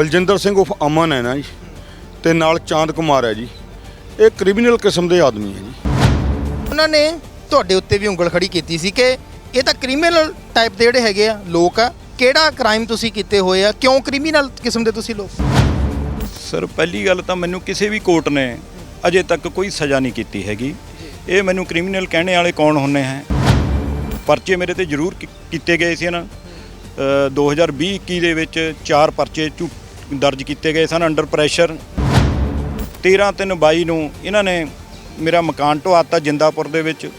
ਬਲਜਿੰਦਰ ਸਿੰਘ ਉਫ ਅਮਨ ਹੈ ਨਾ ਜੀ ਤੇ ਨਾਲ ਚਾਂਦ ਕੁਮਾਰ ਹੈ ਜੀ। ਇਹ ਕ੍ਰਿਮੀਨਲ ਕਿਸਮ ਦੇ ਆਦਮੀ ਹੈ ਜੀ। ਉਹਨਾਂ ਨੇ ਤੁਹਾਡੇ ਉੱਤੇ ਵੀ ਉਂਗਲ ਖੜੀ ਕੀਤੀ ਸੀ ਕਿ ਇਹ ਤਾਂ ਕ੍ਰਿਮੀਨਲ ਟਾਈਪ ਦੇ ਜਿਹੜੇ ਹੈਗੇ ਆ ਲੋਕ ਆ ਕਿਹੜਾ ਕ੍ਰਾਈਮ ਤੁਸੀਂ ਕੀਤੇ ਹੋਏ ਆ ਕਿਉਂ ਕ੍ਰਿਮੀਨਲ ਕਿਸਮ ਦੇ ਤੁਸੀਂ ਲੋਕ? ਸਰ ਪਹਿਲੀ ਗੱਲ ਤਾਂ ਮੈਨੂੰ ਕਿਸੇ ਵੀ ਕੋਰਟ ਨੇ ਅਜੇ ਤੱਕ ਕੋਈ ਸਜ਼ਾ ਨਹੀਂ ਕੀਤੀ ਹੈਗੀ। ਇਹ ਮੈਨੂੰ ਕ੍ਰਿਮੀਨਲ ਕਹਿਣੇ ਵਾਲੇ ਕੌਣ ਹੁੰਨੇ ਹੈ? ਪਰਚੇ ਮੇਰੇ ਤੇ ਜ਼ਰੂਰ ਕੀ- ਕੀਤੇ ਗਏ ਸੀ ਨਾ। 2020-21 ਦੇ ਵਿੱਚ ਚਾਰ ਪਰਚੇ ਝੂ- ਦਰਜ ਕੀਤੇ ਗਏ ਸਨ ਅੰਡਰ ਪ੍ਰੈਸ਼ਰ। 13/3/22 ਨੂੰ ਇਹਨਾਂ ਨੇ ਮੇਰਾ ਮਕਾਨ ਢਵਾਤਾ ਜਿੰਦਾਪੁਰ ਦੇ ਵਿੱਚ।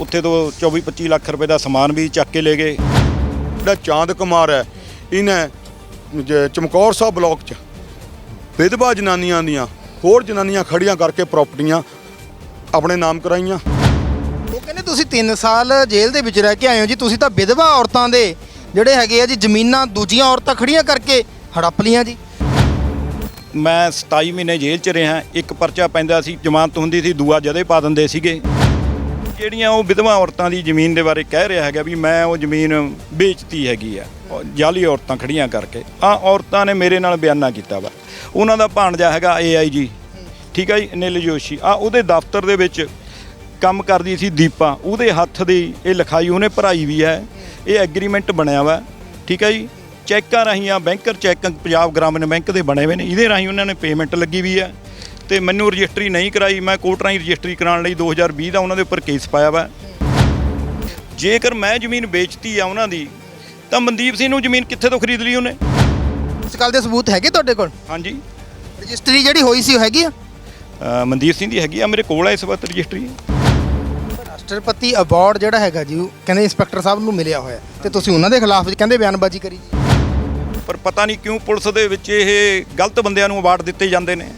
ਉੱਥੇ ਤੋਂ 24-25 ਲੱਖ ਰੁਪਏ ਦਾ ਸਮਾਨ ਵੀ ਚੱਕ ਕੇ ਲੈ ਗਏ। ਜਿਹੜਾ ਚਾਂਦ ਕੁਮਾਰ ਹੈ ਇਹਨੇ ਜ- ਚਮਕੌਰ ਸਾਹਿਬ ਬਲਾਕ 'ਚ ਵਿਧਵਾ ਜਨਾਨੀਆਂ ਦੀਆਂ ਹੋਰ ਜਨਾਨੀਆਂ ਖੜੀਆਂ ਕਰਕੇ ਪ੍ਰਾਪਰਟੀਆਂ ਆਪਣੇ ਨਾਮ ਕਰਾਈਆਂ। ਉਹ ਕਹਿੰਦੇ ਤੁਸੀਂ 3 ਸਾਲ ਜੇਲ੍ਹ ਦੇ ਵਿੱਚ ਰਹਿ ਕੇ ਆਏ ਹੋ ਜੀ ਤੁਸੀਂ ਤਾਂ ਵਿਧਵਾ ਔਰਤਾਂ ਦੇ ਜਿਹੜੇ ਹੈਗੇ ਆ ਜੀ ਜ਼ਮੀਨਾਂ ਦੂਜੀਆਂ ਔਰਤਾਂ ਖੜੀਆਂ ਕਰਕੇ ਹੜੱਪ ਲੀਆਂ ਜੀ। ਮੈਂ 27 ਮਹੀਨੇ ਜੇਲ੍ਹ 'ਚ ਰਿਹਾ, ਇੱਕ ਪਰਚਾ ਪੈਂਦਾ ਸੀ, ਜ਼ਮਾਨਤ ਹੁੰਦੀ ਸੀ, ਦੂਆ ਜਦੇ ਪਾ ਦਿੰਦੇ ਸੀਗੇ। ਜਿਹੜੀਆਂ ਉਹ ਵਿਧਵਾ ਔਰਤਾਂ ਦੀ ਜ਼ਮੀਨ ਦੇ ਬਾਰੇ ਕਹਿ ਰਿਹਾ ਹੈਗਾ ਵੀ ਮੈਂ ਉਹ ਜ਼ਮੀਨ ਵੇਚਤੀ ਹੈਗੀ ਆ, ਉਹ ਜਾਲੀ ਔਰਤਾਂ ਖੜੀਆਂ ਕਰਕੇ। ਆ ਔਰਤਾਂ ਨੇ ਮੇਰੇ ਨਾਲ ਬਿਆਨਾ ਕੀਤਾ ਵਾ। ਉਹਨਾਂ ਦਾ ਭਾਣਜਾ ਹੈਗਾ ਏਆਈਜੀ ਠੀਕ ਹੈ ਜੀ, ਅਨਿਲ ਜੋਸ਼ੀ। ਆ ਉਹਦੇ ਦਫ਼ਤਰ ਦੇ ਵਿੱਚ ਕੰਮ ਕਰਦੀ ਸੀ ਦੀਪਾ। ਉਹਦੇ ਹੱਥ ਦੀ ਇਹ ਲਿਖਾਈ, ਉਹਨੇ ਭਰਾਈ ਵੀ ਹੈ। ਇਹ ਐਗਰੀਮੈਂਟ ਬਣਿਆ ਵਾ। ਠੀਕ ਹੈ ਜੀ ਚੈੱਕਾਂ ਰਾਹੀਂ ਆ banker check Punjab Gramin bank ਦੇ ਬਣੇ ਹੋਏ ਨੇ। ਇਹਦੇ ਰਾਹੀਂ ਉਹਨਾਂ ਨੇ ਪੇਮੈਂਟ ਲੱਗੀ ਵੀ ਹੈ ਤੇ ਮੈਨੂੰ ਰਜਿਸਟਰੀ ਨਹੀਂ ਕਰਾਈ। ਮੈਂ ਕੋਰਟ ਰਾਹੀਂ ਰਜਿਸਟਰੀ ਕਰਾਉਣ ਲਈ 2020 ਦਾ ਉਹਨਾਂ ਦੇ ਉੱਪਰ ਕੇਸ ਪਾਇਆ ਵਾ। ਜੇਕਰ ਮੈਂ ਜ਼ਮੀਨ ਵੇਚਤੀ ਆ ਉਹਨਾਂ ਦੀ ਤਾਂ ਮਨਦੀਪ ਸਿੰਘ ਨੂੰ ਜ਼ਮੀਨ ਕਿੱਥੇ ਤੋਂ ਖਰੀਦ ਲਈ ਉਹਨੇ? ਇਸ ਗੱਲ ਦੇ ਸਬੂਤ ਹੈਗੇ ਤੁਹਾਡੇ ਕੋਲ? ਹਾਂਜੀ। ਰਜਿਸਟਰੀ ਜਿਹੜੀ ਹੋਈ ਸੀ ਉਹ ਹੈਗੀ ਆ? ਅ, ਮਨਦੀਪ ਸਿੰਘ ਦੀ ਹੈਗੀ ਆ ਮੇਰੇ ਕੋਲ ਆ ਇਸ ਵਕਤ ਰਜਿਸਟਰੀ। ਰਾਸ਼ਟਰਪਤੀ ਅਵਾਰਡ ਜਿਹੜਾ ਹੈਗਾ ਜੀ ਉਹ ਕਹਿੰਦੇ ਇੰਸਪੈਕਟਰ ਸਾਹਿਬ ਨੂੰ ਮਿਲਿਆ ਹੋਇਆ ਤੇ ਤੁਸੀਂ ਉਹਨਾਂ ਦੇ ਖਿਲਾਫ ਕਹਿੰਦੇ ਬਿਆਨਬਾਜ਼ੀ ਕਰੀ ਜੀ। ਪਰ ਪਤਾ ਨਹੀਂ ਕਿਉਂ ਪੁਲਿਸ ਦੇ ਵਿੱਚ ਇਹ ਗਲਤ ਬੰਦਿਆਂ ਨੂੰ ਅਵਾਰਡ ਦਿੱਤੇ ਜਾਂਦੇ ਨੇ।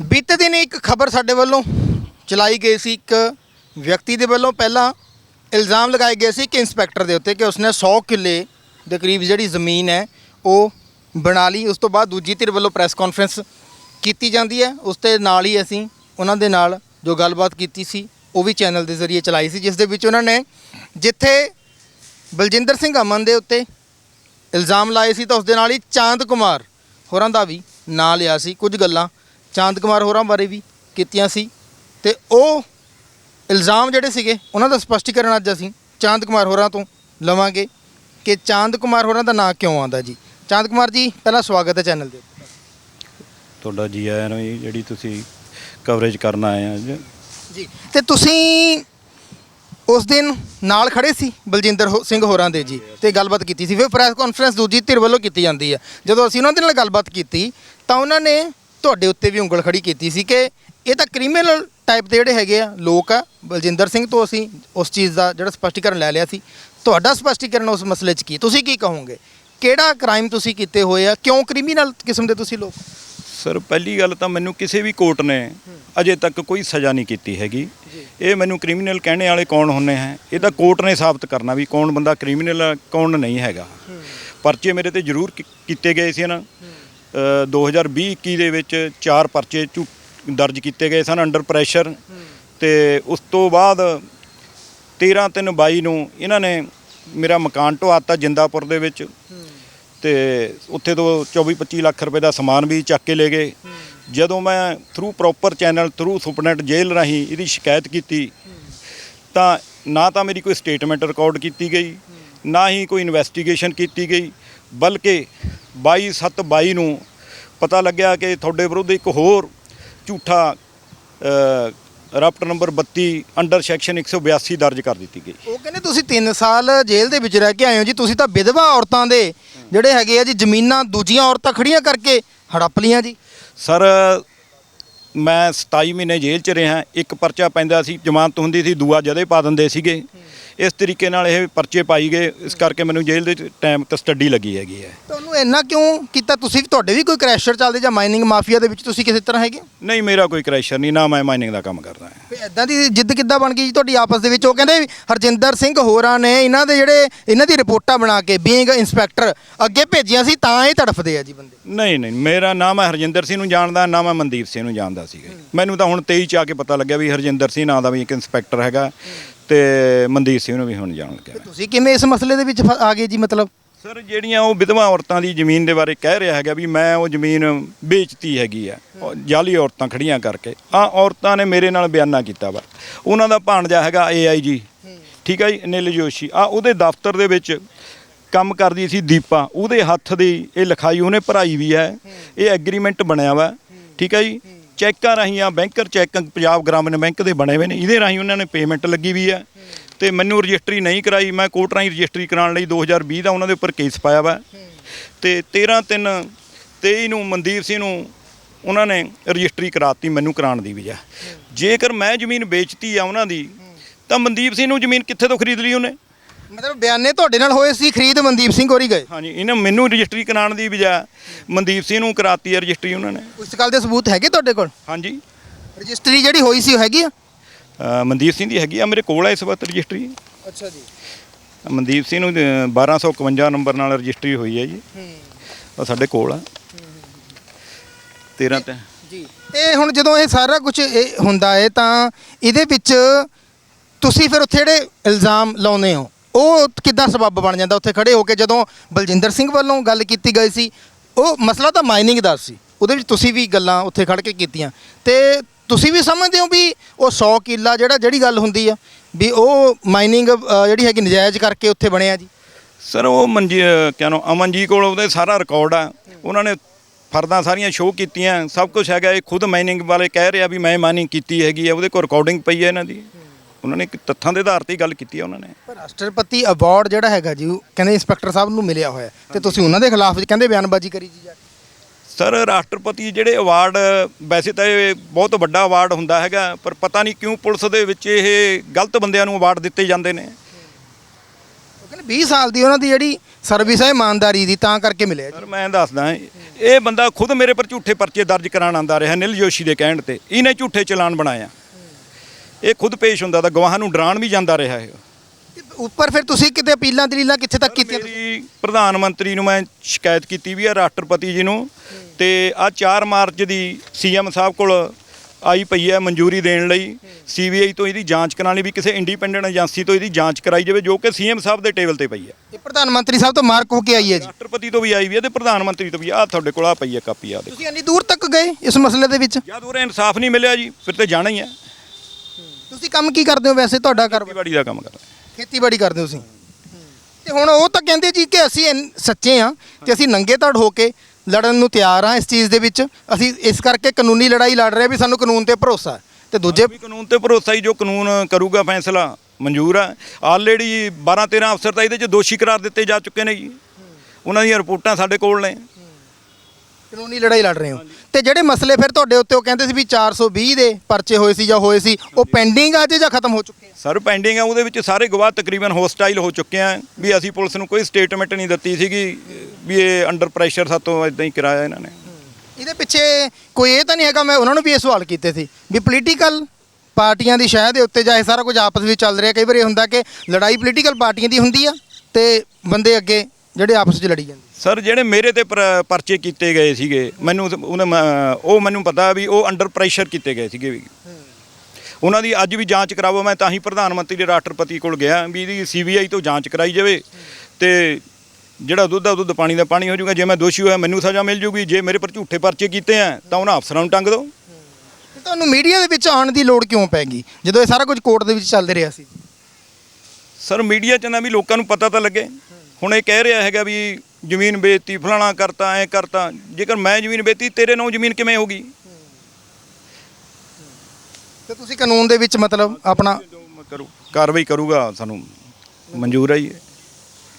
ਬੀਤੇ ਦਿਨ ਇੱਕ ਖਬਰ ਸਾਡੇ ਵੱਲੋਂ ਚਲਾਈ ਗਈ ਸੀ। ਇੱਕ ਵਿਅਕਤੀ ਦੇ ਵੱਲੋਂ ਪਹਿਲਾਂ ਇਲਜ਼ਾਮ ਲਗਾਏ ਗਏ ਸੀ ਕਿ ਇੰਸਪੈਕਟਰ ਦੇ ਉੱਤੇ ਕਿ ਉਸਨੇ 100 ਕਿੱਲੇ ਦੇ ਕਰੀਬ ਜਿਹੜੀ ਜ਼ਮੀਨ ਹੈ, ਉਹ ਬਣਾ ਲਈ। ਉਸ ਤੋਂ ਬਾਅਦ ਦੂਜੀ ਧਿਰ ਵੱਲੋਂ ਪ੍ਰੈਸ ਕਾਨਫਰੰਸ ਕੀਤੀ ਜਾਂਦੀ ਹੈ। ਉਸ ਤੇ ਨਾਲ ਹੀ ਅਸੀਂ ਉਹਨਾਂ ਦੇ ਨਾਲ ਜੋ ਗੱਲਬਾਤ ਕੀਤੀ ਸੀ, ਉਹ ਵੀ ਚੈਨਲ ਦੇ ਜ਼ਰੀਏ ਚਲਾਈ ਸੀ, ਜਿਸ ਦੇ ਵਿੱਚ ਉਹਨਾਂ ਨੇ ਜਿੱਥੇ ਬਲਜਿੰਦਰ ਸਿੰਘ ਅਮਨ ਦੇ ਉੱਤੇ ਇਲਜ਼ਾਮ ਲਾਏ ਸੀ ਤਾਂ ਉਸ ਦੇ ਨਾਲ ਹੀ ਚਾਂਦ ਕੁਮਾਰ ਹੋਰਾਂ ਦਾ ਵੀ ਨਾਂ ਲਿਆ ਸੀ। ਕੁਝ ਗੱਲਾਂ ਚਾਂਦ ਕੁਮਾਰ ਹੋਰਾਂ ਬਾਰੇ ਵੀ ਕੀਤੀਆਂ ਸੀ ਤੇ ਉਹ ਇਲਜ਼ਾਮ ਜਿਹੜੇ ਸੀਗੇ ਉਹਨਾਂ ਦਾ ਸਪਸ਼ਟੀਕਰਨ ਅੱਜ ਅਸੀਂ ਚਾਂਦ ਕੁਮਾਰ ਹੋਰਾਂ ਤੋਂ ਲਵਾਂਗੇ ਕਿ ਚਾਂਦ ਕੁਮਾਰ ਹੋਰਾਂ ਦਾ ਨਾਂ ਕਿਉਂ ਆਉਂਦਾ ਜੀ। ਚਾਂਦ ਕੁਮਾਰ ਜੀ ਪਹਿਲਾਂ ਸਵਾਗਤ ਹੈ ਚੈਨਲ ਦੇ ਉੱਤੇ। ਤੁਹਾਡਾ ਜੀ ਆਇਆਂ ਨੂੰ ਜੀ ਜਿਹੜੀ ਤੁਸੀਂ ਕਵਰੇਜ ਕਰਨ ਆਏ ਆ ਅੱਜ ਜੀ ਤੇ ਤੁਸੀਂ ਉਸ ਦਿਨ ਨਾਲ ਖੜੇ ਸੀ ਬਲਜਿੰਦਰ ਹੋ- ਸਿੰਘ ਹੋਰਾਂ ਦੇ ਜੀ ਤੇ ਗੱਲਬਾਤ ਕੀਤੀ ਸੀ। ਫਿਰ ਪ੍ਰੈਸ ਕਾਨਫਰੰਸ ਦੂਜੀ ਧਿਰ ਵੱਲੋਂ ਕੀਤੀ ਜਾਂਦੀ ਹੈ ਜਦੋਂ ਅਸੀਂ ਉਹਨਾਂ ਦੇ ਨਾਲ ਗੱਲਬਾਤ ਕੀਤੀ, ਤਾਂ ਉਹਨਾਂ ਨੇ ਤੁਹਾਡੇ ਉੱਤੇ ਵੀ ਉਂਗਲ ਖੜੀ ਕੀਤੀ ਸੀ ਕਿ ਇਹ ਤਾਂ ਕ੍ਰਿਮੀਨਲ ਟਾਈਪ ਦੇ ਜਿਹੜੇ ਹੈਗੇ ਆ, ਲੋਕ ਆ, ਬਲਜਿੰਦਰ ਸਿੰਘ ਤੋਂ ਅਸੀਂ ਉਸ ਚੀਜ਼ ਦਾ ਜਿਹੜਾ ਸਪਸ਼ਟੀਕਰਨ ਲੈ ਲਿਆ ਸੀ। ਤੁਹਾਡਾ ਸਪਸ਼ਟੀਕਰਨ ਉਸ ਮਸਲੇ 'ਚ ਕੀ? ਤੁਸੀਂ ਕੀ ਕਹੋਗੇ? ਕਿਹੜਾ ਕ੍ਰਾਈਮ ਤੁਸੀਂ ਕੀਤੇ ਹੋਏ ਆ? ਕਿਉਂ ਕ੍ਰਿਮੀਨਲ ਕਿਸਮ ਦੇ ਤੁਸੀਂ ਲੋਕ? ਸਰ ਪਹਿਲੀ ਗੱਲ ਤਾਂ ਮੈਨੂੰ ਕਿਸੇ ਵੀ ਕੋਰਟ ਨੇ ਅਜੇ ਤੱਕ ਕੋਈ ਸਜ਼ਾ ਨਹੀਂ ਕੀਤੀ ਹੈਗੀ। ਇਹ ਮੈਨੂੰ ਕ੍ਰਿਮੀਨਲ ਕਹਿਣੇ ਵਾਲੇ ਕੌਣ ਹੁੰਨੇ ਹੈ? ਇਹ ਤਾਂ ਕੋਰਟ ਨੇ ਸਾਬਤ ਕਰਨਾ ਵੀ ਕੌਣ ਬੰਦਾ ਕ੍ਰਿਮੀਨਲ ਕੌਣ ਨਹੀਂ ਹੈਗਾ। ਪਰਚੇ ਮੇਰੇ ਤੇ ਜ਼ਰੂਰ ਕੀਤੇ ਗਏ ਸੀ ਨਾ 2020-21 ਦੇ ਵਿੱਚ ਚਾਰ ਪਰਚੇ ਦਰਜ ਕੀਤੇ ਗਏ ਸਨ ਅੰਡਰ ਪ੍ਰੈਸ਼ਰ ਤੇ ਉਸ ਤੋਂ ਬਾਅਦ 13/3/22 ਨੂੰ ਇਹਨਾਂ ਨੇ ਮੇਰਾ ਮਕਾਨ ਢਵਾਤਾ ਜਿੰਦਾਪੁਰ ਦੇ ਵਿੱਚ। ਤੇ ਉੱਥੇ ਤੋਂ 24-25 ਲੱਖ ਰੁਪਏ ਦਾ ਸਮਾਨ ਵੀ ਚੱਕ ਕੇ ਲੈ ਗਏ। ਜਦੋਂ ਮੈਂ through proper channel through superintendent jail ਰਾਹੀਂ ਇਹਦੀ ਸ਼ਿਕਾਇਤ ਕੀਤੀ, ਤਾਂ ਨਾ ਤਾਂ ਮੇਰੀ ਕੋਈ ਸਟੇਟਮੈਂਟ ਰਿਕਾਰਡ ਕੀਤੀ ਗਈ, ਨਾ ਹੀ ਕੋਈ ਇਨਵੈਸਟੀਗੇਸ਼ਨ ਕੀਤੀ ਗਈ, ਬਲਕਿ 22/7/22 ਨੂੰ ਪਤਾ ਲੱਗਿਆ ਕਿ ਤੁਹਾਡੇ ਵਿਰੁੱਧ ਇੱਕ ਹੋਰ ਝੂਠਾ ਰਪਟ ਨੰਬਰ 32 ਅੰਡਰ ਸੈਕਸ਼ਨ 182 ਦਰਜ ਕਰ ਦਿੱਤੀ ਗਈ। ਉਹ ਕਹਿੰਦੇ ਤੁਸੀਂ 3 ਸਾਲ ਜੇਲ੍ਹ ਦੇ ਵਿੱਚ ਰਹਿ ਕੇ ਆਏ ਹੋ ਜੀ, ਤੁਸੀਂ ਤਾਂ ਵਿਧਵਾ ਔਰਤਾਂ ਦੇ। ਜਿਹੜੇ ਹੈਗੇ ਆ ਜੀ, ਜ਼ਮੀਨਾਂ ਦੂਜੀਆਂ ਔਰਤਾਂ ਖੜੀਆਂ ਕਰਕੇ ਹੜੱਪ ਲੀਆਂ ਜੀ। ਸਰ, ਮੈਂ 27 ਮਹੀਨੇ ਜੇਲ੍ਹ 'ਚ ਰਿਹਾ, ਇੱਕ ਪਰਚਾ ਪੈਂਦਾ ਸੀ, ਜ਼ਮਾਨਤ ਹੁੰਦੀ ਸੀ, ਦੂਆ ਜਦੇ ਪਾ ਦਿੰਦੇ ਸੀਗੇ। ਇਸ ਤਰੀਕੇ ਨਾਲ ਇਹ ਪਰਚੇ ਪਾਈ ਗਏ। ਇਸ ਕਰਕੇ ਮੈਨੂੰ ਜੇਲ੍ਹ ਦੇ ਟਾਈਮ ਕਸਟਡੀ ਲੱਗੀ ਹੈਗੀ ਹੈ। ਤੁਹਾਨੂੰ ਇੰਨਾ ਕਿਉਂ ਕੀਤਾ? ਤੁਸੀਂ ਵੀ ਤੁਹਾਡੇ ਵੀ ਕੋਈ ਕ੍ਰੈਸ਼ਰ ਚੱਲਦੇ ਜਾਂ ਮਾਈਨਿੰਗ ਮਾਫੀਆ ਦੇ ਵਿੱਚ ਤੁਸੀਂ ਕਿਸੇ ਤਰ੍ਹਾਂ ਹੈਗੇ? ਨਹੀਂ ਮੇਰਾ ਕੋਈ ਕ੍ਰੈਸ਼ਰ ਨਹੀਂ ਨਾ ਮੈਂ ਮਾਈਨਿੰਗ ਦਾ ਕੰਮ ਕਰਦਾ ਹਾਂ। ਫਿਰ ਇਦਾਂ ਦੀ ਜਿੱਦ ਕਿੱਦਾਂ ਬਣ ਗਈ ਜੀ ਤੁਹਾਡੀ ਆਪਸ ਦੇ ਵਿੱਚ? ਉਹ ਕਹਿੰਦੇ ਵੀ ਹਰਜਿੰਦਰ ਸਿੰਘ ਹੋਰਾਂ ਨੇ ਇਹਨਾਂ ਦੇ ਜਿਹੜੇ ਇਹਨਾਂ ਦੀ ਰਿਪੋਰਟਾਂ ਬਣਾ ਕੇ ਬੀਇੰਗ ਇੰਸਪੈਕਟਰ ਅੱਗੇ ਭੇਜੀਆਂ ਸੀ ਤਾਂ ਇਹ ਤੜਫਦੇ ਆ ਜੀ ਬੰਦੇ। ਨਹੀਂ ਨਹੀਂ ਮੇਰਾ ਨਾਮ ਮੈਂ ਹਰਜਿੰਦਰ ਸਿੰਘ ਨੂੰ ਜਾਣਦਾ ਨਾ ਮੈਂ ਮਨਦੀਪ ਸਿੰਘ ਨੂੰ ਜਾਣਦਾ ਸੀਗਾ। ਮੈਨੂੰ ਤਾਂ ਹੁਣ 23 ਚ ਆ ਕੇ ਪਤਾ ਲੱਗਿਆ ਵੀ ਹਰਜਿੰਦਰ ਸਿੰਘ ਨਾਂ ਦਾ ਵੀ ਇੱਕ ਇੰਸਪੈਕਟਰ ਹੈਗਾ। ਤੇ ਮਨਦੀਪ ਸਿੰਘ ਨੂੰ ਵੀ ਹੁਣ ਜਾਣ ਲੱਗਿਆ ਤੁਸੀਂ ਕਿਵੇਂ ਇਸ ਮਸਲੇ ਦੇ ਵਿੱਚ ਫ- ਆ ਗਏ ਜੀ ਮਤਲਬ? ਸਰ ਜਿਹੜੀਆਂ ਉਹ ਵਿਧਵਾ ਔਰਤਾਂ ਦੀ ਜ਼ਮੀਨ ਦੇ ਬਾਰੇ ਕਹਿ ਰਿਹਾ ਹੈਗਾ ਵੀ ਮੈਂ ਉਹ ਜ਼ਮੀਨ ਵੇਚਤੀ ਹੈਗੀ ਆ ਉਹ ਜਾਲੀ ਔਰਤਾਂ ਖੜੀਆਂ ਕਰਕੇ। ਆ ਔਰਤਾਂ ਨੇ ਮੇਰੇ ਨਾਲ ਬਿਆਨਾ ਕੀਤਾ ਵਾ। ਉਹਨਾਂ ਦਾ ਭਾਣਜਾ ਹੈਗਾ ਏਆਈਜੀ ਠੀਕ ਹੈ ਜੀ ਅਨਿਲ ਜੋਸ਼ੀ। ਆ ਉਹਦੇ ਦਫ਼ਤਰ ਦੇ ਵਿੱਚ ਕੰਮ ਕਰਦੀ ਸੀ ਦੀਪਾ। ਉਹਦੇ ਹੱਥ ਦੀ ਇਹ ਲਿਖਾਈ ਉਹਨੇ ਭਰਾਈ ਵੀ ਹੈ। ਇਹ ਐਗਰੀਮੈਂਟ ਬਣਿਆ ਵਾ। ਠੀਕ ਹੈ ਜੀ? ਚੈੱਕਾਂ ਰਾਹੀਂ ਆ banker check Punjab Gramin bank ਦੇ ਬਣੇ ਹੋਏ ਨੇ। ਇਹਦੇ ਰਾਹੀਂ ਉਹਨਾਂ ਨੇ ਪੇਮੈਂਟ ਲੱਗੀ ਵੀ ਹੈ ਤੇ ਮੈਨੂੰ ਰਜਿਸਟਰੀ ਨਹੀਂ ਕਰਾਈ। ਮੈਂ ਕੋਰਟ ਰਾਹੀਂ ਰਜਿਸਟਰੀ ਕਰਾਉਣ ਲਈ 2020 ਦਾ ਉਹਨਾਂ ਦੇ ਉੱਪਰ ਕੇਸ ਪਾਇਆ ਵਾ। ਤੇ 13 3 23 ਨੂੰ ਮਨਦੀਪ ਸਿੰਘ ਨੂੰ ਉਹਨਾਂ ਨੇ ਰਜਿਸਟਰੀ ਕਰਾਤੀ ਮੈਨੂੰ ਕਰਾਉਣ ਦੀ ਵੀ ਹੈ। ਜੇਕਰ ਮੈਂ ਜ਼ਮੀਨ ਵੇਚਤੀ ਆ ਉਹਨਾਂ ਦੀ, ਤਾਂ ਮਨਦੀਪ ਸਿੰਘ ਨੂੰ ਜ਼ਮੀਨ ਕਿੱਥੇ ਤੋਂ ਖਰੀਦ ਲਈ ਉਹਨੇ? ਮਤਲਬ ਬਿਆਨੇ ਤੁਹਾਡੇ ਨਾਲ ਹੋਏ ਸੀ ਖਰੀਦ ਮਨਦੀਪ ਸਿੰਘ ਹੋਰੀ ਗਏ। ਹਾਂਜੀ ਇਹਨੇ ਮੈਨੂੰ ਰਜਿਸਟਰੀ ਕਰਾਉਣ ਦੀ ਬਜਾ ਮਨਦੀਪ ਸਿੰਘ ਨੂੰ ਕਰਾਤੀ ਹੈ ਰਜਿਸਟਰੀ ਉਹਨਾਂ ਨੇ। ਉਸ ਗੱਲ ਦੇ ਸਬੂਤ ਹੈਗੇ ਤੁਹਾਡੇ ਕੋਲ? ਹਾਂਜੀ। ਰਜਿਸਟਰੀ ਜਿਹੜੀ ਹੋਈ ਸੀ ਉਹ ਹੈਗੀ ਆ? ਅ, ਮਨਦੀਪ ਸਿੰਘ ਦੀ ਹੈਗੀ ਆ ਮੇਰੇ ਕੋਲ ਹੈ ਇਸ ਵਕਤ ਰਜਿਸਟਰੀ। ਅੱਛਾ ਜੀ। ਮਨਦੀਪ ਸਿੰਘ ਨੂੰ ਅ, 1251 ਨੰਬਰ ਨਾਲ ਰਜਿਸਟਰੀ ਹੋਈ ਹੈ ਜੀ। ਉਹ ਸਾਡੇ ਕੋਲ ਆ। 13 ਤੇ। ਜੀ। ਤੇ ਹੁਣ ਜਦੋਂ ਇਹ ਸਾਰਾ ਕੁਝ ਇਹ ਹੁੰਦਾ ਹੈ ਤਾਂ ਇਹਦੇ ਵਿੱਚ ਤੁਸੀਂ ਫਿਰ ਉੱਥੇ ਜਿਹੜੇ ਇਲਜ਼ਾਮ ਲਾਉਂਦੇ ਹੋ? ਉਹ ਕਿੱਦਾਂ ਸਬੱਬ ਬਣ ਜਾਂਦਾ? ਉੱਥੇ ਖੜੇ ਹੋ ਕੇ ਜਦੋਂ ਬਲਜਿੰਦਰ ਸਿੰਘ ਵੱਲੋਂ ਗੱਲ ਕੀਤੀ ਗਈ ਸੀ ਉਹ ਮਸਲਾ ਤਾਂ ਮਾਈਨਿੰਗ ਦਾ ਸੀ। ਉਹਦੇ ਵਿੱਚ ਤੁਸੀਂ ਵੀ ਗੱਲਾਂ ਉੱਥੇ ਖੜ ਕੇ ਕੀਤੀਆਂ। ਤੇ ਤੁਸੀਂ ਵੀ ਸਮਝਦੇ ਹੋ ਵੀ ਉਹ 100 ਕਿੱਲਾ ਜਿਹੜਾ ਜਿਹੜੀ ਗੱਲ ਹੁੰਦੀ ਆ ਵੀ ਉਹ ਮਾਈਨਿੰਗ ਜਿਹੜੀ ਹੈਗੀ ਨਜਾਇਜ਼ ਕਰਕੇ ਉੱਥੇ ਬਣਿਆ ਜੀ? ਸਰ ਉਹ ਮਨਜੀ ਅ, ਅਮਨ ਜੀ ਕੋਲ ਉਹਦੇ ਸਾਰਾ ਰਿਕਾਰਡ ਆ। ਉਹਨਾਂ ਨੇ ਫਰਦਾਂ ਸਾਰੀਆਂ ਸ਼ੋਅ ਕੀਤੀਆਂ। ਸਭ ਕੁਝ ਹੈਗਾ ਇਹ ਖੁਦ ਮਾਈਨਿੰਗ ਵਾਲੇ ਕਹਿ ਰਿਹਾ ਵੀ ਮੈਂ ਮਾਈਨਿੰਗ ਕੀਤੀ ਹੈਗੀ ਆ ਉਹਦੇ ਕੋਲ ਰਿਕਾਰਡਿੰਗ ਪਈ ਹੈ ਇਹਨਾਂ ਦੀ। ਉਹਨਾਂ ਨੇ ਇੱਕ ਤੱਥਾਂ ਦੇ ਆਧਾਰ ਤੇ ਹੀ ਗੱਲ ਕੀਤੀ ਹੈ ਉਹਨਾਂ ਨੇ। ਪਰ ਰਾਸ਼ਟਰਪਤੀ ਅਵਾਰਡ ਜਿਹੜਾ ਹੈਗਾ ਜੀ ਉਹ ਕਹਿੰਦੇ ਇੰਸਪੈਕਟਰ ਸਾਹਿਬ ਨੂੰ ਮਿਲਿਆ ਹੋਇਆ ਤੇ ਤੁਸੀਂ ਉਹਨਾਂ ਦੇ ਖਿਲਾਫ ਕਹਿੰਦੇ ਬਿਆਨਬਾਜ਼ੀ ਕਰੀ ਜੀ ਜਾ ਕੇ? ਸਰ ਰਾਸ਼ਟਰਪਤੀ ਜਿਹੜੇ ਅਵਾਰਡ ਵੈਸੇ ਤਾਂ ਇਹ ਬਹੁਤ ਵੱਡਾ ਅਵਾਰਡ ਹੁੰਦਾ ਹੈਗਾ ਪਰ ਪਤਾ ਨਹੀਂ ਕਿਉਂ ਪੁਲਿਸ ਦੇ ਵਿੱਚ ਇਹ ਗਲਤ ਬੰਦਿਆਂ ਨੂੰ ਅਵਾਰਡ ਦਿੱਤੇ ਜਾਂਦੇ ਨੇ। ਉਹ ਕਹਿੰਦੇ 20 ਸਾਲ ਦੀ ਉਹਨਾਂ ਦੀ ਜਿਹੜੀ ਸਰਵਿਸ ਹੈ ਇਮਾਨਦਾਰੀ ਦੀ ਤਾਂ ਕਰਕੇ ਮਿਲਿਆ ਜੀ। ਸਰ ਮੈਂ ਦੱਸਦਾ ਇਹ ਬੰਦਾ ਖੁਦ ਮੇਰੇ ਪਰ ਝੂਠੇ ਪਰਚੇ ਦਰਜ ਕਰਾਉਣ ਆਂਦਾ ਰਿਹਾ ਨਿਲ ਜੋਸ਼ੀ ਦੇ ਕਹਿਣ ਤੇ। ਇਹਨੇ ਝੂਠੇ ਚਲਾਨ ਬਣਾਇਆ ਇਹ ਖੁਦ ਪੇਸ਼ ਹੁੰਦਾ ਤਾਂ ਗਵਾਹਾਂ ਨੂੰ ਡਰਾਉਣ ਵੀ ਜਾਂਦਾ ਰਿਹਾ ਇਹ ਉੱਪਰ ਫਿਰ ਤੁਸੀਂ ਕਿਤੇ ਅਪੀਲਾਂ ਦਲੀਲਾਂ ਕਿੱਥੇ ਤੱਕ ਕੀਤੀਆਂ? ਤੁਸੀਂ? ਮੇਰੀ ਪ੍ਰਧਾਨ ਮੰਤਰੀ ਨੂੰ ਮੈਂ ਸ਼ਿਕਾਇਤ ਕੀਤੀ ਵੀ ਆ ਰਾਸ਼ਟਰਪਤੀ ਜੀ ਨੂੰ। ਤੇ ਆ 4 ਮਾਰਚ ਦੀ ਸੀਐਮ ਸਾਹਿਬ ਕੋਲ ਆਈ ਪਈ ਹੈ ਮਨਜ਼ੂਰੀ ਦੇਣ ਲਈ। ਸੀਬੀਆਈ ਤੋਂ ਇਹਦੀ ਜਾਂਚ ਕਰਾਉਣ ਲਈ ਵੀ ਕਿਸੇ ਇੰਡੀਪੈਂਡੈਂਟ ਏਜੰਸੀ ਤੋਂ ਇਹਦੀ ਜਾਂਚ ਕਰਾਈ ਜਾਵੇ ਜੋ ਕਿ ਸੀਐਮ ਸਾਹਿਬ ਦੇ ਟੇਬਲ ਤੇ ਪਈ ਹੈ। ਇਹ ਪ੍ਰਧਾਨ ਮੰਤਰੀ ਸਾਹਿਬ ਤੋਂ ਮਾਰਕ ਹੋ ਕੇ ਆਈ ਹੈ ਜੀ? ਰਾਸ਼ਟਰਪਤੀ ਤੋਂ ਵੀ ਆਈ ਵੀ ਹੈ ਤੇ ਪ੍ਰਧਾਨ ਮੰਤਰੀ ਤੋਂ ਵੀ। ਆ ਤੁਹਾਡੇ ਕੋਲ ਆ ਪਈ ਹੈ ਕਾਪੀ ਆ ਦੇਖੋ। ਤੁਸੀਂ ਇੰਨੀ ਦੂਰ ਤੱਕ ਗਏ ਇਸ ਮਸਲੇ ਦੇ ਵਿੱਚ? ਜਦ ਉਰੇ ਇਨਸਾਫ ਨਹੀਂ ਮਿਲਿਆ ਜੀ ਫਿਰ ਤੇ ਜਾਣਾ ਹੀ ਹੈ। ਤੁਸੀਂ ਕੰਮ ਕੀ ਕਰਦੇ ਹੋ ਵੈਸੇ ਤੁਹਾਡਾ ਕਾਰੋਬਾਰ ਖੇਤੀਬਾੜੀ ਦਾ ਕੰਮ ਕਰਦਾ ਖੇਤੀਬਾੜੀ ਕਰਦੇ ਹੋ ਤੁਸੀਂ। ਤੇ ਹੁਣ ਉਹ ਤਾਂ ਕਹਿੰਦੇ ਜੀ ਕਿ ਅਸੀਂ ਇੰਨ- ਸੱਚੇ ਆ ਤੇ ਅਸੀਂ ਨੰਗੇ ਧੜ ਹੋ ਕੇ ਲੜਨ ਨੂੰ ਤਿਆਰ ਆ ਇਸ ਚੀਜ਼ ਦੇ ਵਿੱਚ। ਅਸੀਂ ਇਸ ਕਰਕੇ ਕਾਨੂੰਨੀ ਲੜਾਈ ਲੜ ਰਹੇ ਹਾਂ ਵੀ ਸਾਨੂੰ ਕਾਨੂੰਨ ਤੇ ਭਰੋਸਾ ਹੈ। ਤੇ ਦੂਜੇ ਵੀ ਕਾਨੂੰਨ ਤੇ ਭਰੋਸਾ ਹੀ ਜੋ ਕਾਨੂੰਨ ਕਰੂਗਾ ਫੈਸਲਾ ਮਨਜ਼ੂਰ ਆ। ਆਲਰੇਡੀ 12 13 ਅਫਸਰ ਤਾਂ ਇਹਦੇ 'ਚ ਦੋਸ਼ੀ ਕਰਾਰ ਦਿੱਤੇ ਜਾ ਚੁੱਕੇ ਨੇ ਜੀ। ਉਹਨਾਂ ਦੀਆਂ ਰਿਪੋਰਟਾਂ ਸਾਡੇ ਕੋਲ ਨੇ। ਕਾਨੂੰਨੀ ਲੜਾਈ ਲੜ ਰਹੇ ਹੋ। ਤੇ ਜਿਹੜੇ ਮਸਲੇ ਫਿਰ ਤੁਹਾਡੇ ਉੱਤੇ ਉਹ ਕਹਿੰਦੇ ਸੀ ਵੀ 420 ਦੇ ਪਰਚੇ ਹੋਏ ਸੀ ਜਾਂ ਹੋਏ ਸੀ ਉਹ ਪੈਂਡਿੰਗ ਆ ਜੇ ਜਾਂ ਖਤਮ ਹੋ ਚੁੱਕੇ ਆ? ਸਰ ਪੈਂਡਿੰਗ ਆ ਉਹਦੇ ਵਿੱਚ ਸਾਰੇ ਗਵਾਹ ਤਕਰੀਬਨ ਹੋਸਟਾਈਲ ਹੋ ਚੁੱਕੇ ਆ ਵੀ ਅਸੀਂ ਪੁਲਿਸ ਨੂੰ ਕੋਈ ਸਟੇਟਮੈਂਟ ਨਹੀਂ ਦਿੱਤੀ ਸੀਗੀ ਵੀ ਇਹ ਅੰਡਰ ਪ੍ਰੈਸ਼ਰ ਸਾਤੋਂ ਇਦਾਂ ਹੀ ਕਰਾਇਆ ਇਹਨਾਂ ਨੇ। ਇਹਦੇ ਪਿੱਛੇ ਕੋਈ ਇਹ ਤਾਂ ਨਹੀਂ ਹੈਗਾ ਮੈਂ ਉਹਨਾਂ ਨੂੰ ਵੀ ਇਹ ਸਵਾਲ ਕੀਤੇ ਸੀ ਵੀ ਪੋਲੀਟੀਕਲ ਪਾਰਟੀਆਂ ਦੀ ਸ਼ਹਿ ਦੇ ਉੱਤੇ ਜਾਂ ਇਹ ਸਾਰਾ ਕੁਝ ਆਪਸ ਵਿੱਚ ਚੱਲ ਰਿਹਾ ਕਈ ਵਾਰ ਇਹ ਹੁੰਦਾ ਕਿ ਲੜਾਈ ਪੋਲੀਟੀਕਲ ਪਾਰਟੀਆਂ ਦੀ ਹੁੰਦੀ ਆ ਤੇ ਬੰਦੇ ਅੱਗੇ ਜਿਹੜੇ ਆਪਸ ਵਿੱਚ ਲੜੀ ਜਾਂਦੇ ਸਰ ਜਿਹੜੇ ਮੇਰੇ ਤੇ ਪਰ- ਪਰਚੇ ਕੀਤੇ ਗਏ ਸੀਗੇ ਮੈਨੂੰ ਉਹਦੇ- ਉਹਨੇ ਮ- ਉਹ ਮੈਨੂੰ ਪਤਾ ਵੀ ਉਹ ਅੰਡਰ ਪ੍ਰੈਸ਼ਰ ਕੀਤੇ ਗਏ ਸੀਗੇ ਵੀ। ਉਹਨਾਂ ਦੀ ਅੱਜ ਵੀ ਜਾਂਚ ਕਰਾਵੋ ਮੈਂ ਤਾਂ ਹੀ ਪ੍ਰਧਾਨ ਮੰਤਰੀ ਦੇ ਰਾਸ਼ਟਰਪਤੀ ਕੋਲ ਗਿਆ ਵੀ ਇਹਦੀ ਸੀਬੀਆਈ ਤੋਂ ਜਾਂਚ ਕਰਾਈ ਜਾਵੇ ਤੇ ਜਿਹੜਾ ਦੁੱਧ ਦਾ ਦੁੱਧ ਪਾਣੀ ਦਾ ਪਾਣੀ ਹੋ ਜਾਊਗਾ ਜੇ ਮੈਂ ਦੋਸ਼ੀ ਹੋਇਆ ਮੈਨੂੰ ਸਜ਼ਾ ਮਿਲ ਜੂਗੀ ਜੇ ਮੇਰੇ ਪਰ ਝੂਠੇ ਪਰਚੇ ਕੀਤੇ ਆ ਤਾਂ ਉਹਨਾਂ ਅਫਸਰਾਂ ਨੂੰ ਟੰਗ ਦਿਓ ਤੇ ਤੁਹਾਨੂੰ ਮੀਡੀਆ ਦੇ ਵਿੱਚ ਆਉਣ ਦੀ ਲੋੜ ਕਿਉਂ ਪੈ ਗਈ ਜਦੋਂ ਇਹ ਸਾਰਾ ਕੁਝ ਕੋਰਟ ਦੇ ਵਿੱਚ ਚੱਲਦੇ ਰਿਹਾ ਸੀ? ਸਰ ਮੀਡੀਆ 'ਚ ਨਾ ਵੀ ਲੋਕਾਂ ਨੂੰ ਪਤਾ ਤਾਂ ਲੱਗੇ। ਹੁਣ ਇਹ ਕਹਿ ਰਿਹਾ ਹੈਗਾ ਵੀ ਜ਼ਮੀਨ ਵੇਚਤੀ ਫਲਾਣਾ ਕਰਤਾ ਐ ਕਰਤਾ। ਜੇਕਰ ਮੈਂ ਜ਼ਮੀਨ ਵੇਚਤੀ ਤੇਰੇ ਨਾਂ ਜ਼ਮੀਨ ਕਿਵੇਂ ਹੋਗੀ ਤੇ ਤੁਸੀਂ ਕਾਨੂੰਨ ਦੇ ਵਿੱਚ ਮਤਲਬ ਆਪਣਾ ਕਰੂ ਕਾਰਵਾਈ ਕਰੂਗਾ ਸਾਨੂੰ ਮਨਜ਼ੂਰ ਹੈ ਜੀ।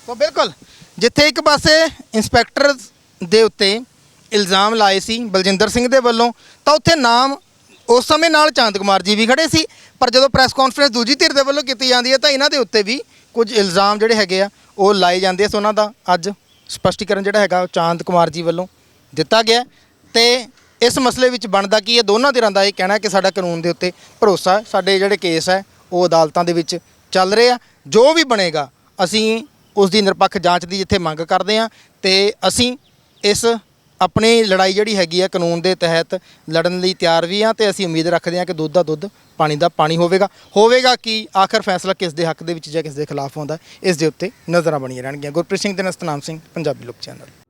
ਤਾਂ ਬਿਲਕੁਲ। ਜਿੱਥੇ ਇੱਕ ਪਾਸੇ ਇੰਸਪੈਕਟਰ ਦੇ ਉੱਤੇ ਇਲਜ਼ਾਮ ਲਾਏ ਸੀ ਬਲਜਿੰਦਰ ਸਿੰਘ ਦੇ ਵੱਲੋਂ ਤਾਂ ਉੱਥੇ ਨਾਮ ਉਸ ਸਮੇਂ ਨਾਲ ਚਾਂਦ ਕੁਮਾਰ ਜੀ ਵੀ ਖੜੇ ਸੀ। ਪਰ ਜਦੋਂ ਪ੍ਰੈਸ ਕਾਨਫਰੰਸ ਦੂਜੀ ਧਿਰ ਦੇ ਵੱਲੋਂ ਕੀਤੀ ਜਾਂਦੀ ਹੈ ਤਾਂ ਇਹਨਾਂ ਦੇ ਉੱਤੇ ਵੀ ਕੁਝ ਇਲਜ਼ਾਮ ਜਿਹੜੇ ਹੈਗੇ ਆ ਉਹ ਲਾਏ ਜਾਂਦੇ ਸੋ ਉਹਨਾਂ ਦਾ ਅੱਜ ਸਪਸ਼ਟੀਕਰਨ ਜਿਹੜਾ ਹੈਗਾ ਉਹ ਚਾਂਦ ਕੁਮਾਰ ਜੀ ਵੱਲੋਂ ਦਿੱਤਾ ਗਿਆ ਤੇ ਇਸ ਮਸਲੇ ਵਿੱਚ ਬਣਦਾ ਕੀ ਹੈ? ਦੋਨਾਂ ਧਿਰਾਂ ਦਾ ਇਹ ਕਹਿਣਾ ਕਿ ਸਾਡਾ ਕਾਨੂੰਨ ਦੇ ਉੱਤੇ ਭਰੋਸਾ ਸਾਡੇ ਜਿਹੜੇ ਕੇਸ ਹੈ, ਉਹ ਅਦਾਲਤਾਂ ਦੇ ਵਿੱਚ ਚੱਲ ਰਹੇ ਆ। ਜੋ ਵੀ ਬਣੇਗਾ, ਅਸੀਂ ਉਸ ਦੀ ਨਿਰਪੱਖ ਜਾਂਚ ਦੀ ਜਿੱਥੇ ਮੰਗ ਕਰਦੇ ਆ ਤੇ ਅਸੀਂ ਇਸ ਆਪਣੀ ਲੜਾਈ ਜਿਹੜੀ ਹੈਗੀ ਆ ਕਾਨੂੰਨ ਦੇ ਤਹਿਤ ਲੜਨ ਲਈ ਤਿਆਰ ਵੀ ਆ ਤੇ ਅਸੀਂ ਉਮੀਦ ਰੱਖਦੇ ਹਾਂ ਕਿ ਦੁੱਧ ਦਾ ਦੁੱਧ, ਪਾਣੀ ਦਾ ਪਾਣੀ ਹੋਵੇਗਾ। ਹੋਵੇਗਾ ਕਿ? ਆਖਰ ਫੈਸਲਾ ਕਿਸ ਦੇ ਹੱਕ ਦੇ ਵਿੱਚ ਜਾਂ ਕਿਸ ਦੇ ਖਿਲਾਫ ਆਉਂਦਾ ਇਸ ਦੇ ਉੱਤੇ ਨਜ਼ਰਾਂ ਬਣੀਆਂ ਰਹਿਣਗੀਆਂ। ਗੁਰਪ੍ਰੀਤ ਸਿੰਘ ਤੇ ਨਸਤਨਾਮ ਸਿੰਘ, ਪੰਜਾਬੀ ਲੋਕ ਚੈਨਲ।